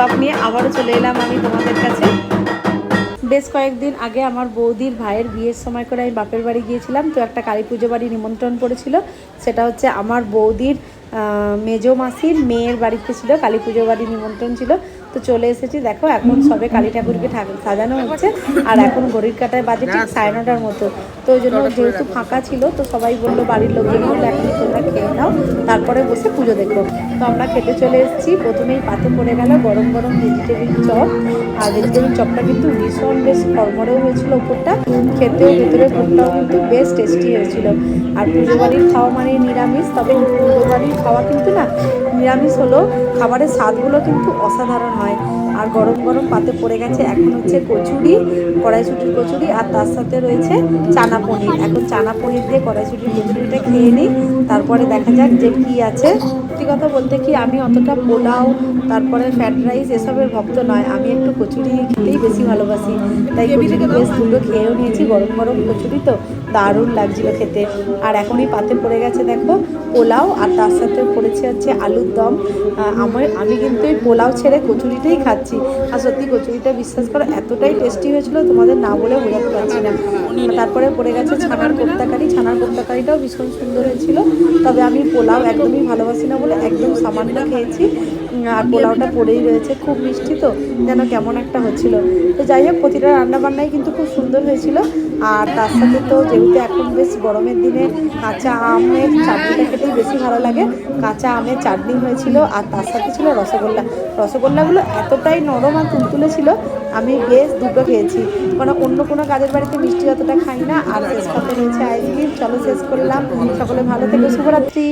Blog নিয়ে আবারও চলে এলাম আমি তোমাদের কাছে। বেশ কয়েকদিন আগে আমার বৌদির ভাইয়ের বিয়ের সময় করে আমি বাপের বাড়ি গিয়েছিলাম, তো একটা কালী পুজো বাড়ি নিমন্ত্রণ পড়েছিল। সেটা হচ্ছে আমার বৌদির মেজো মাসির মেয়ের বাড়িতে ছিল কালী পুজো বাড়ি নিমন্ত্রণ ছিল। তো চলে এসেছি দেখো এখন সবে কালী ঠাকুরকে ঠাকুর সাজানো হচ্ছে। আর এখন ঘড়ির কাটায় বাজে ঠিক সাড়ে নটার মতো। তো ওই জন্য যেহেতু ফাঁকা ছিল তো সবাই বলল বাড়ির লোকজন বলল এখন তোমরা খেয়ে নাও তারপরে বসে পুজো দেখো। তো আমরা খেতে চলে এসেছি। প্রথমেই পাতে পড়ে গেল গরম গরম ভেজিটেবিল চপ। আর ভেজিটেবিল চপটা কিন্তু ভীষণ বেশ কর্মরেও হয়েছিল উপরটা। খেতেও ভেতরে পুরটাও কিন্তু বেশ টেস্টি হয়েছিল। আর পুজো বাড়ির খাওয়া মানে নিরামিষ তবে পুজো বাড়ির খাওয়া কিন্তু না নিরামিষ হলেও খাবারের স্বাদগুলো কিন্তু অসাধারণ হয়। আর গরম গরম পাতে পড়ে গেছে। এখন হচ্ছে কচুরি কড়াইশুটির কচুরি আর তার সাথে রয়েছে চানা পনির। এখন চানা পনির দিয়ে কড়াইশুটির কচুরিটা খেয়ে নিই তারপরে দেখা যাক যে কি আছে। সত্যি কথা বলতে কি আমি অতটা পোলাও তারপরে ফ্রাইড রাইস এসবের ভক্ত নয়। আমি একটু কচুরি খেতেই বেশি ভালোবাসি। তাই কচুরি বেশ দুটো খেয়েও নিয়েছি গরম গরম কচুরি তো দারুণ লাগছিল খেতে। আর এখনই পাতে পড়ে গেছে দেখো পোলাও আর তার সাথে পড়েছে হচ্ছে আলুর দম। আমার আমি কিন্তু এই পোলাও ছেড়ে কচুরিটাই খাচ্ছি। আর সত্যি কচুরিটা বিশ্বাস করো এতটাই টেস্টি হয়েছিল, তোমাদের না বলে বোঝাতে পারছি না। তারপরে পড়ে গেছে ছানার কোপ্তাকারি। ছানার কোপ্তাকারিটাও ভীষণ সুন্দর হয়েছিল। তবে আমি পোলাও একদমই ভালোবাসি না বলে একদম সামান্য খেয়েছি। আর পোলাওটা পড়েই রয়েছে। খুব মিষ্টি তো, যেন কেমন একটা হচ্ছিল। তো যাই হোক, প্রতিটা রান্নাবান্নাই কিন্তু খুব সুন্দর হয়েছিল। আর তার সাথে তো যেহেতু এখন বেশ গরমের দিনে কাঁচা আমের চাটনিটা খেতেই বেশি ভালো লাগে। কাঁচা আমের চাটনি হয়েছিল, আর তার সাথে ছিল রসগোল্লা। রসগোল্লাগুলো এতটাই নরম আর তুলতুলে ছিল, আমি বেশ দুটো খেয়েছি। কারণ অন্য কোনো কাজের বাড়িতে মিষ্টি অতটা খাই না, আর শেষ কথা রয়েছে আইসক্রিম চলো শেষ করলাম। সকলে ভালো থেকে, শুভরাত্রি।